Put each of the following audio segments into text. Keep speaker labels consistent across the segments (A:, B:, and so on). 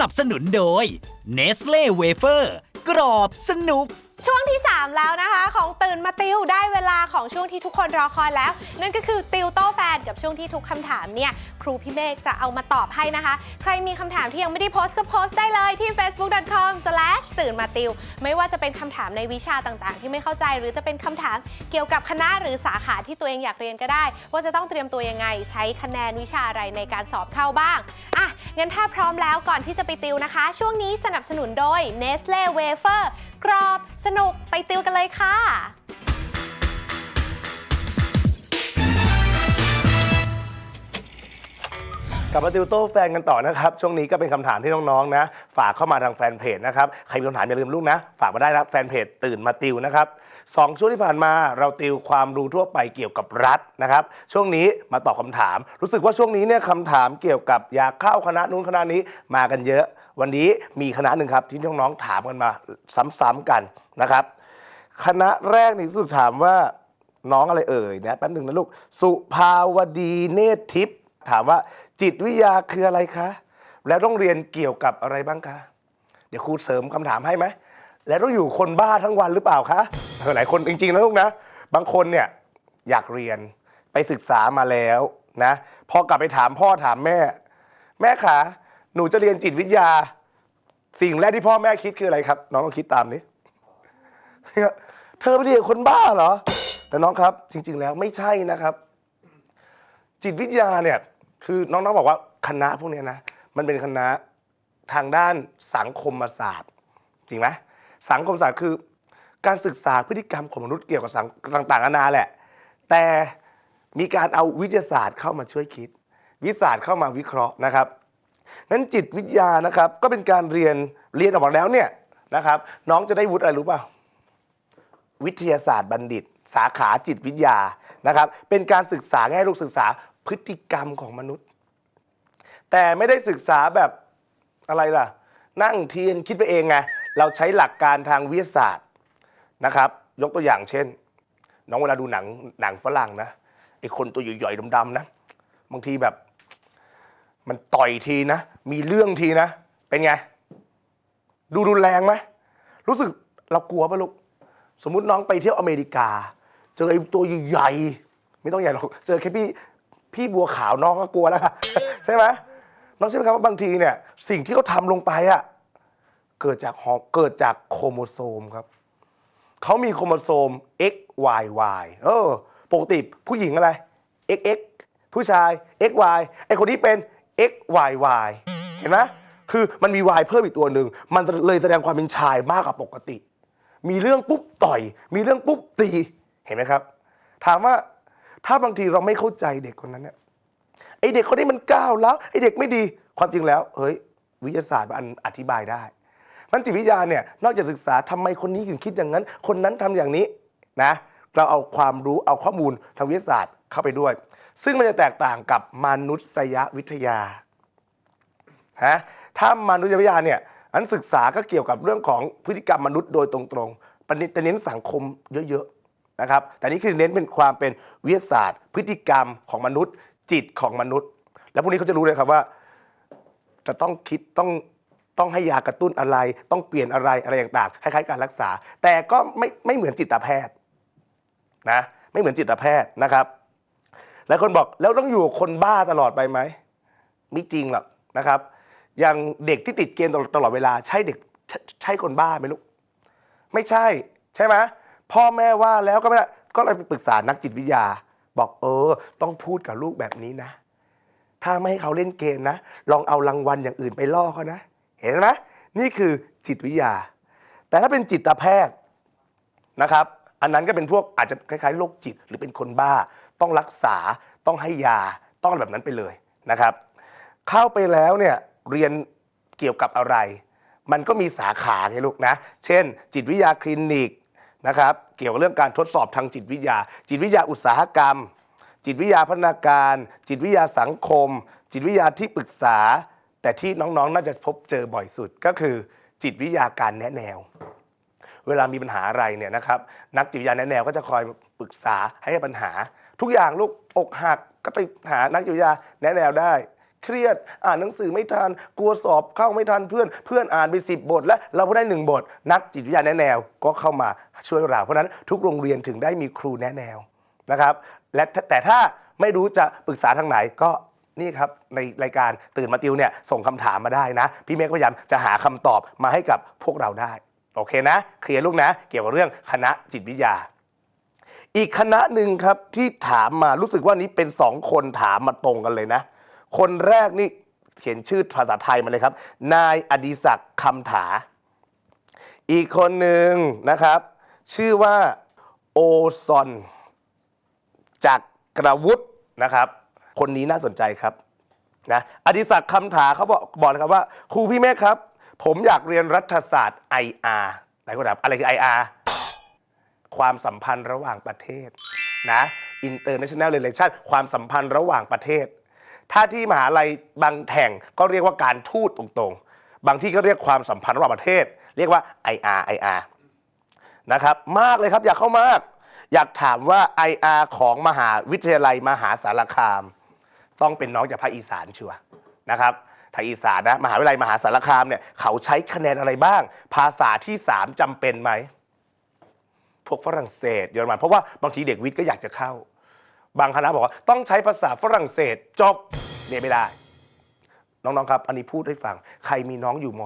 A: นับสนุนโดย Nestle Wafer กรอบสนุก
B: ช่วงที่ 3 แล้วนะคะ ของตื่นมาติวได้เวลาของช่วงที่ทุกคนรอคอยแล้ว นั่นก็คือติวโต้แฟนกับช่วงที่ทุกคำถามเนี่ยครูพี่เมฆจะเอามาตอบให้นะคะ ใครมีคำถามที่ยังไม่ได้โพสต์ก็โพสต์ได้เลยที่ facebook.com/ ตื่นมาติว ไม่ว่าจะเป็นคำถามในวิชาต่างๆ ที่ไม่เข้าใจหรือจะเป็นคำถามเกี่ยวกับคณะหรือสาขาที่ตัวเองอยากเรียนก็ได้ ว่าจะต้องเตรียมตัวยังไง ใช้คะแนนวิชาอะไรในการสอบเข้าบ้างอะงั้นถ้าพร้อมแล้วก่อนที่จะไปติวนะคะ ช่วงนี้สนับสนุนโดย Nestle Wafer กรอบ สนุกไปติวกันเลยค่ะ
C: กลับมาติวโต้แฟนกันต่อนะครับ ช่วงนี้ก็เป็นคำถามที่น้องๆนะ ฝากเข้ามาทางแฟนเพจนะครับ ใครมีคำถามอย่าลืมลูกนะ ฝากมาได้นะแฟนเพจตื่นมาติวนะครับสองช่วงที่ผ่านมาเราติวความรู้ทั่วไปเกี่ยวกับรัฐนะครับ ช่วงนี้มาตอบคำถาม รู้สึกว่าช่วงนี้เนี่ยคำถามเกี่ยวกับอยากเข้าคณะนู้นคณะนี้มากันเยอะ วันนี้มีคณะหนึ่งครับที่น้องๆถามกันมาซ้ำๆกันนะครับ คณะแรกนี่รู้สึกถามว่าน้องอะไรเอ่ยนะแป๊บหนึ่งนะลูกสุภาวดีเนตรทิพย์ถามว่า จิตวิทยาคืออะไรคะ แล้วต้องเรียนเกี่ยวกับอะไรบ้างคะ เดี๋ยวครูเสริมคำถามให้ไหม แล้วต้องอยู่คนบ้าทั้งวันหรือเปล่าคะเออหลายคนจริงๆนะลูกนะ บางคนเนี่ยอยากเรียนไปศึกษามาแล้วนะ พอกลับไปถามพ่อถามแม่ แม่คะหนูจะเรียนจิตวิทยา สิ่งแรกที่พ่อแม่คิดคืออะไรครับ น้องลองคิดตามนี้เธอไปเรียนคนบ้าเหรอ แต่น้องครับ จริง ๆ แล้วไม่ใช่นะครับ จิตวิทยาเนี่ย คือน้องๆบอกว่าคณะพวกเนี้ยนะมันเป็นคณะทางด้านสังคมศาสตร์ จริงไหมสังคมศาสตร์คือ การศึกษาพฤติกรรมของมนุษย์เกี่ยวกับสังต่างๆนานาแหละ แต่มีการเอาวิทยาศาสตร์เข้ามาช่วยคิด วิทยาศาสตร์เข้ามาวิเคราะห์นะครับนั้นจิตวิทยานะครับ ก็เป็นการเรียนเรียนออกมาแล้วเนี่ยนะครับ น้องจะได้วุฒิอะไรรู้เปล่าวิทยาศาสตร์บัณฑิต สาขาจิตวิทยานะครับ เป็นการศึกษาให้ลูกศึกษา พฤติกรรมของมนุษย์ แต่ไม่ได้ศึกษาแบบอะไรล่ะ นั่งเทียนคิดไปเองไงเราใช้หลักการทางวิทยาศาสตร์นะครับ ยกตัวอย่างเช่น น้องเวลาดูหนังหนังฝรั่งนะไอ้คนตัวใหญ่ๆดำๆนะบางทีแบบ มันต่อยทีนะ มีเรื่องทีนะ เป็นไง ดูรุนแรงไหมรู้สึกเรากลัวปะลูกสมมุติน้องไปเที่ยวอเมริกา เจอไอ้ตัวใหญ่ๆไม่ต้องใหญ่หรอก เจอแค่พี่ พี่บัวขาวน้องก็กลัวแล้วค่ะ ใช่ไหมน้องใช่ไหมครับว่าบางทีเนี่ยสิ่งที่เขาทำลงไปอะเกิดจากฮอร์เกิดจากโครโมโซมครับเขามีโครโมโซม X Y Y เออปกติผู้หญิงอะไร X X ผู้ชาย X Y ไอคนนี้เป็น X Y Y เห็นไหมคือมันมี Y เพิ่มอีกตัวหนึ่ง มันเลยแสดงความเป็นชายมากกว่าปกติ มีเรื่องปุ๊บต่อย มีเรื่องปุ๊บตี เห็นไหมครับ ถามว่า ถ้าบางทีเราไม่เข้าใจเด็กคนนั้นเนี่ยไอเด็กคนนี้มันก้าวแล้วไอเด็กไม่ดีความจริงแล้วเฮ้ยวิทยาศาสตร์มันอธิบายได้มันจิตวิทยาเนี่ยนอกจากศึกษาทำไมคนนี้ถึงคิดอย่างนั้น คนนั้นทำอย่างนี้นะเราเอาความรู้เอาข้อมูลทางวิทยาศาสตร์เข้าไปด้วย ซึ่งมันจะแตกต่างกับมนุษยวิทยาฮะถ้ามนุษยวิทยาเนี่ยอันศึกษาก็เกี่ยวกับเรื่องของพฤติกรรมมนุษย์โดยตรงๆประเด็นจะเน้นสังคมเยอะ นะครับ แต่นี่คือเน้นเป็นความเป็นวิทยาศาสตร์ พฤติกรรมของมนุษย์ จิตของมนุษย์ แล้วพวกนี้เขาจะรู้เลยครับว่า จะต้องคิดต้องต้องให้ยากระตุ้นอะไร ต้องเปลี่ยนอะไรอะไรต่างๆคล้ายๆการรักษา แต่ก็ไม่ไม่เหมือนจิตแพทย์นะไม่เหมือนจิตแพทย์นะครับหลายคนบอกแล้วต้องอยู่กับคนบ้าตลอดไปไหมไม่จริงหรอกนะครับ อย่างเด็กที่ติดเกมตลอดเวลา ใช่เด็กใชใช่คนบ้าไหมลูกไม่ใช่ ใช่ไหม พ่อแม่ว่าแล้วก็ไม่ได้ก็เลยไปปรึกษานักจิตวิทยา บอกเออ ต้องพูดกับลูกแบบนี้นะ ถ้าไม่ให้เขาเล่นเกมนะ ลองเอารางวัลอย่างอื่นไปล่อเขานะ เห็นไหมนี่คือจิตวิทยา แต่ถ้าเป็นจิตแพทย์นะครับ อันนั้นก็เป็นพวกอาจจะคล้ายๆโรคจิตหรือเป็นคนบ้า ต้องรักษาต้องให้ยาต้องแบบนั้นไปเลยนะครับ เข้าไปแล้วเนี่ยเรียนเกี่ยวกับอะไร มันก็มีสาขาไงลูกนะ เช่น จิตวิทยาคลินิก นะครับ เกี่ยวกับเรื่องการทดสอบทางจิตวิทยา จิตวิทยาอุตสาหกรรม จิตวิทยาพัฒนาการ จิตวิทยาสังคม จิตวิทยาที่ปรึกษา แต่ที่น้องๆ น่าจะพบเจอบ่อยสุดก็คือ จิตวิทยาการแนะแนว เวลามีปัญหาอะไรเนี่ยนะครับ นักจิตวิทยาแนะแนวก็จะคอยปรึกษาให้ปัญหา ทุกอย่างลูกอกหักก็ไปหานักจิตวิทยาแนะแนวได้ เครียด อ่านหนังสือไม่ทัน กลัวสอบเข้าไม่ทันเพื่อน เพื่อนอ่านไปสิบบท และเราก็ได้หนึ่งบท นักจิตวิทยาแนะแนวก็เข้ามาช่วยเรา เพราะฉะนั้นทุกโรงเรียนถึงได้มีครูแนะแนวนะครับและแต่ถ้าไม่รู้จะปรึกษาทางไหนก็นี่ครับ ในรายการตื่นมาติวเนี่ยส่งคำถามมาได้นะ พี่เมฆพยายามจะหาคำตอบมาให้กับพวกเราได้ โอเคนะ เคลียร์ลูกนะ เกี่ยวกับเรื่องคณะจิตวิทยา อีกคณะหนึ่งครับที่ถามมารู้สึกว่านี้เป็นสองคนถามมาตรงกันเลยนะ คนแรกนี่เขียนชื่อภาษาไทยมาเลยครับ นายอดิศักดิ์คำถา อีกคนหนึ่งนะครับ ชื่อว่าโอซอนจากกระวุฒนะครับ คนนี้น่าสนใจครับนะอดิศักดิ์คำถาเขาบอกบอกเลยครับว่าครูพี่เมฆครับ ผมอยากเรียนรัฐศาสตร์ IR หลายคนถามอะไรคือ IR ความสัมพันธ์ระหว่างประเทศนะ international relation ความสัมพันธ์ระหว่างประเทศ ถ้าที่มหาลัยบางแห่งก็เรียกว่าการทูตตรงๆ บางที่ก็เรียกความสัมพันธ์ระหว่างประเทศ เรียกว่า IR IR นะครับมากเลยครับอยากเข้ามาก อยากถามว่า IR ของมหาวิทยาลัยมหาสารคาม ต้องเป็นน้องจากภาคอีสานชัวนะครับทางอีสานนะมหาวิทยาลัยมหาสารคามเนี่ยเขาใช้คะแนนอะไรบ้าง ภาษาที่ 3จำเป็นไหมพวกฝรั่งเศสเยอรมันเพราะว่าบางทีเด็กวิทย์ก็อยากจะเข้า บางคณะบอกว่าต้องใช้ภาษาฝรั่งเศสจบเนี่ยไม่ได้ น้องๆครับ อันนี้พูดให้ฟัง ใครมีน้องอยู่ม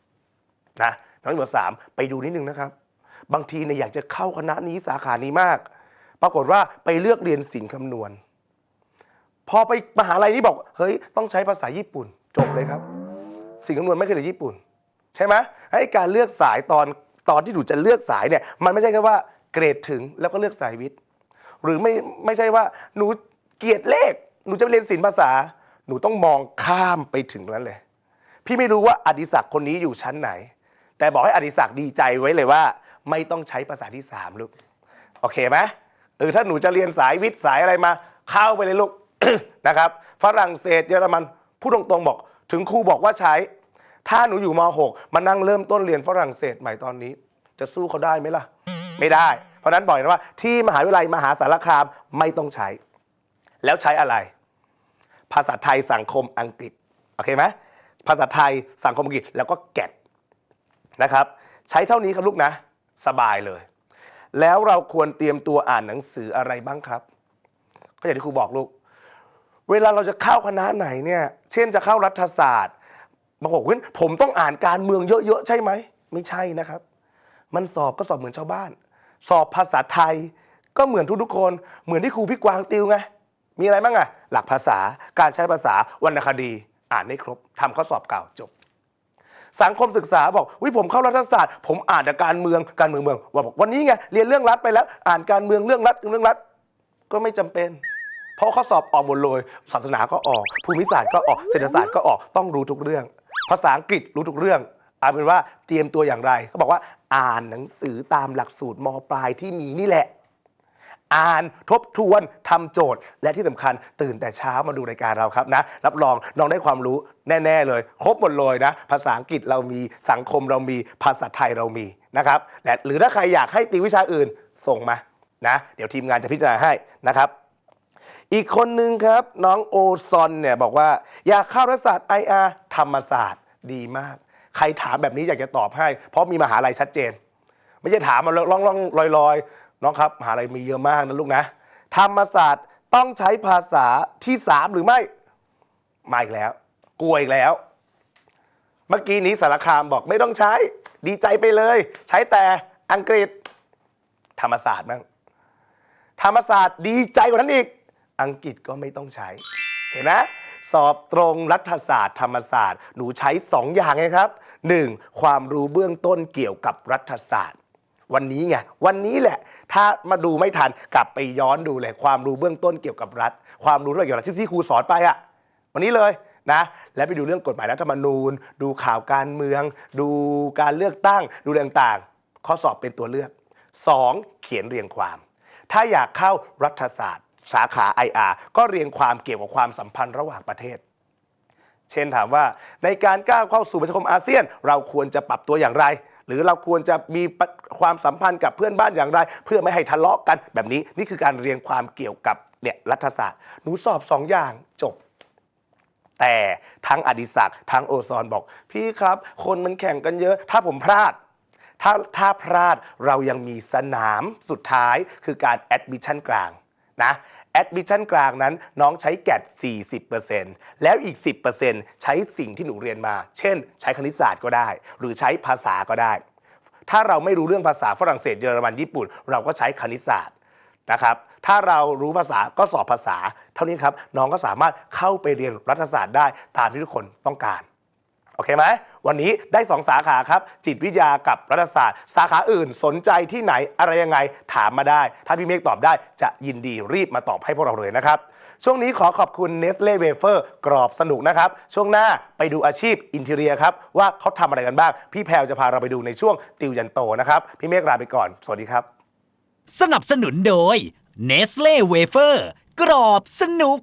C: .3 นะน้องอยู่ม .3 ไปดูนิดนึงนะครับ บางทีเนี่ยอยากจะเข้าคณะนี้สาขานี้มาก ปรากฏว่าไปเลือกเรียนศิลป์คำนวณ พอไปมหาลัยนี้บอก เฮ้ย ต้องใช้ภาษาญี่ปุ่น จบเลยครับสิ่งคำนวณไม่เคยเรียนญี่ปุ่น ใช่ไหมให้การเลือกสายตอนตอนที่หนูจะเลือกสายเนี่ยมันไม่ใช่แค่ว่าเกรดถึงแล้วก็เลือกสายวิทย์ หรือไม่ไม่ใช่ว่าหนูเกียดเลข หนูจะไปเรียนศิลป์ภาษา หนูต้องมองข้ามไปถึงนั้นเลย พี่ไม่รู้ว่าอดิศักดิ์คนนี้อยู่ชั้นไหน แต่บอกให้อดิศักดิ์ดีใจไว้เลยว่า ไม่ต้องใช้ภาษาที่สามลูกโอเคไหมเออถ้าหนูจะเรียนสายวิทย์สายอะไรมาเข้าไปเลยลูกนะครับฝรั่งเศสเยอรมันพูดตรงๆบอก ถึงครูบอกว่าใช้ ถ้าหนูอยู่ม .6 มานั่งเริ่มต้นเรียนฝรั่งเศสใหม่ตอนนี้ จะสู้เขาได้ไหมล่ะ ไม่ได้ เพราะนั้นบอกเลยนะว่าที่มหาวิทยาลัยมหาสารคามไม่ต้องใช้ แล้วใช้อะไร ภาษาไทยสังคมอังกฤษโอเคไหมภาษาไทยสังคมอังกฤษแล้วก็แกดนะครับ ใช้เท่านี้ครับลูกนะ สบายเลย แล้วเราควรเตรียมตัวอ่านหนังสืออะไรบ้างครับ ก็อย่างที่ครูบอกลูก เวลาเราจะเข้าคณะไหนเนี่ย เช่นจะเข้ารัฐศาสตร์บางคนบอกเฮ้ยผมต้องอ่านการเมืองเยอะๆใช่ไหม ไม่ใช่นะครับ มันสอบก็สอบเหมือนชาวบ้าน สอบภาษาไทย ก็เหมือนทุกๆคน เหมือนที่ครูพี่กวางติวไง มีอะไรบ้างอะหลักภาษาการใช้ภาษาวรรณคดี อ่านได้ครบทำข้อสอบเก่าจบ สังคมศึกษาบอกวิผมเข้ารัฐศาสตร์ ผมอ่านแต่การเมืองการเมืองเมืองว่าบอกวันนี้ไงเรียนเรื่องรัฐไปแล้ว อ่านการเมืองเรื่องรัฐเรื่องรัฐก็ไม่จำเป็น เพราะข้อสอบออกหมดเลยศาสนาก็ออก ภูมิศาสตร์ก็ออกเศรษฐศาสตร์ก็ออกต้องรู้ทุกเรื่อง ภาษาอังกฤษรู้ทุกเรื่องเอาเป็นว่าเตรียมตัวอย่างไรเขาบอกว่า อ่านหนังสือตามหลักสูตรมปลายที่มีนี่แหละ อ่านทบทวนทำโจทย์ และที่สำคัญตื่นแต่เช้ามาดูรายการเราครับนะ รับรองน้องได้ความรู้แน่ ๆ เลย ครบหมดเลยนะ ภาษาอังกฤษเรามีสังคมเรามีภาษาไทยเรามีนะครับและหรือถ้าใครอยากให้ตีวิชาอื่นส่งมานะ เดี๋ยวทีมงานจะพิจารณาให้นะครับอีกคนนึงครับน้องโอซอนเนี่ยบอกว่า อยากเข้ารัฐศาสตร์ IR ธรรมศาสตร์ดีมาก ใครถามแบบนี้อยากจะตอบให้ เพราะมีมหาลัยชัดเจน ไม่ใช่ถามมาล่องล่องลอยลอยๆน้องครับมหาลัยมีเยอะมากนะลูกนะ ธรรมศาสตร์ต้องใช้ภาษาที่สามหรือไม่มาอีกแล้ว กลัวอีกแล้ว เมื่อกี้นี้สารคามบอกไม่ต้องใช้ ดีใจไปเลย ใช้แต่อังกฤษ ธรรมศาสตร์บ้งธรรมศาสตร์ดีใจกว่านั้นอีก อังกฤษก็ไม่ต้องใช้ เห็นไหม สอบตรงรัฐศาสตร์ธรรมศาสตร์ หนูใช้ 2 อย่างไงครับ 1. ความรู้เบื้องต้นเกี่ยวกับรัฐศาสตร์ วันนี้ไงวันนี้แหละ ถ้ามาดูไม่ทันกลับไปย้อนดูเลย ความรู้เบื้องต้นเกี่ยวกับรัฐ ความรู้เรื่องเกี่ยวกับรัฐที่ที่ครูสอนไปอะวันนี้เลยนะและไปดูเรื่องกฎหมายรัฐธรรมนูญ ดูข่าวการเมือง ดูการเลือกตั้ง ดูเรื่องต่างๆ ข้อสอบเป็นตัวเลือก 2. เขียนเรียงความ ถ้าอยากเข้ารัฐศาสตร์ สาขา IR ก็เรียงความเกี่ยวกับความสัมพันธ์ระหว่างประเทศ เช่นถามว่าในการก้าวเข้าสู่ประชาคมอาเซียน เราควรจะปรับตัวอย่างไร หรือเราควรจะมีความสัมพันธ์กับเพื่อนบ้านอย่างไร เพื่อไม่ให้ทะเลาะกันแบบนี้นี่คือการเรียงความเกี่ยวกับเนี่ยรัฐศาสตร์หนูสอบสองอย่างจบแต่ทั้งอดิศักดิ์ทั้งโอซอนบอก พี่ครับ คนมันแข่งกันเยอะ ถ้าผมพลาด ถ้าถ้าพลาดเรายังมีสนามสุดท้ายคือการแอดมิชชั่นกลางนะ แอดมิชชั่นกลางนั้นน้องใช้แกด40%แล้วอีก 10%ใช้สิ่งที่หนูเรียนมา เช่น ใช้คณิตศาสตร์ก็ได้ หรือใช้ภาษาก็ได้ ถ้าเราไม่รู้เรื่องภาษาฝรั่งเศสเยอรมันญี่ปุ่น เราก็ใช้คณิตศาสตร์นะครับ ถ้าเรารู้ภาษาก็สอบภาษา เท่านี้ครับน้องก็สามารถเข้าไปเรียนรัฐศาสตร์ได้ตามที่ทุกคนต้องการ โอเคไหมวันนี้ได้ 2 สาขาครับ จิตวิทยากับรัฐศาสตร์ สาขาอื่นสนใจที่ไหนอะไรยังไงถามมาได้ ถ้าพี่เมฆตอบได้จะยินดีรีบมาตอบให้พวกเราเลยนะครับ ช่วงนี้ขอขอบคุณ Nestle Wafer กรอบสนุกนะครับ ช่วงหน้าไปดูอาชีพอินเทเรียครับ ว่าเขาทำอะไรกันบ้าง พี่แพรวจะพาเราไปดูในช่วงติวยันโตนะครับพี่เมฆลาไปก่อน สวัสดีครับ
A: สนับสนุนโดย Nestle Wafer กรอบสนุก